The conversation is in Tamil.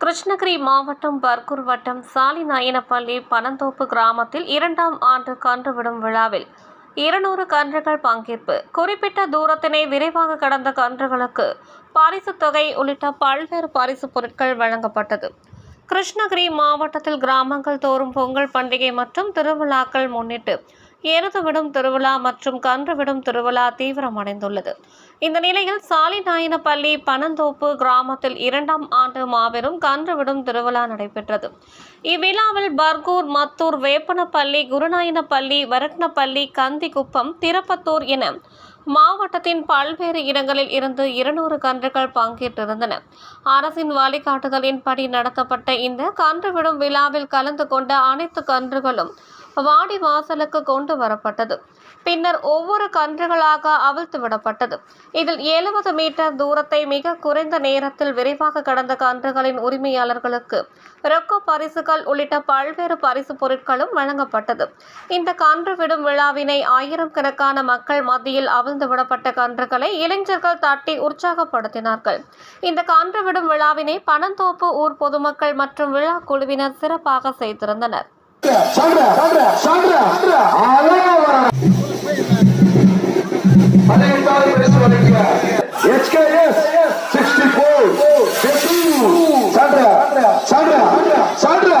கிருஷ்ணகிரி மாவட்டம் பர்கூர் வட்டம் சாலிநாயனப்பள்ளி பனந்தோப்பு கிராமத்தில் இரண்டாம் ஆண்டு கன்றுவிடும் விழாவில் இருநூறு கன்றுகள் பங்கேற்பு. குறிப்பிட்ட தூரத்தினை விரைவாக கடந்த கன்றுகளுக்கு பரிசு தொகை உள்ளிட்ட பல்வேறு பரிசு பொருட்கள் வழங்கப்பட்டது. கிருஷ்ணகிரி மாவட்டத்தில் கிராமங்கள் தோறும் பொங்கல் பண்டிகை மற்றும் திருவிழாக்கள் முன்னிட்டு எருதுவிடும் திருவிழா மற்றும் கன்றுவிடும் திருவிழா தீவிரமடைந்துள்ளது. இந்த நிலையில் சாலிநாயனப்பள்ளி பனந்தோப்பு கிராமத்தில் இரண்டாம் ஆண்டு மாபெரும் கன்றுவிடும் திருவிழா நடைபெற்றது. இவ்விழாவில் பர்கூர் மத்தூர் வேப்பனப்பள்ளி குருநாயனப்பள்ளி வரட்னப்பள்ளி கந்திக்குப்பம் திருப்பத்தூர் என மாவட்டத்தின் பல்வேறு இடங்களில் இருந்து இருநூறு கன்றுகள் பங்கேற்றிருந்தன. அரசின் வழிகாட்டுதலின்படி நடத்தப்பட்ட இந்த கன்றுவிடும் விழாவில் கலந்து கொண்ட அனைத்து கன்றுகளும் வாடி வாசலுக்கு கொண்டு வரப்பட்டது. பின்னர் ஒவ்வொரு கன்றுகளாக அவிழ்த்து விடப்பட்டது. இதில் எழுபது மீட்டர் தூரத்தை மிக குறைந்த நேரத்தில் விரைவாக கடந்த கன்றுகளின் உரிமையாளர்களுக்கு ரொக்க பரிசுகள் உள்ளிட்ட பல்வேறு பரிசு பொருட்களும் வழங்கப்பட்டது. இந்த கன்று விடும் விழாவினை ஆயிரம் கணக்கான மக்கள் மத்தியில் அவிழ்ந்து விடப்பட்ட கன்றுகளை இளைஞர்கள் தட்டி உற்சாகப்படுத்தினார்கள். இந்த கன்று விடும் விழாவினை பனந்தோப்பு ஊர் பொதுமக்கள் மற்றும் விழா குழுவினர் சிறப்பாக செய்திருந்தனர். சான்றா சான்றா சான்றா ஆலோவரா பதினெட்டாவது பரிசு வழங்கிய HKS 64 52 சான்றா சான்றா சான்றா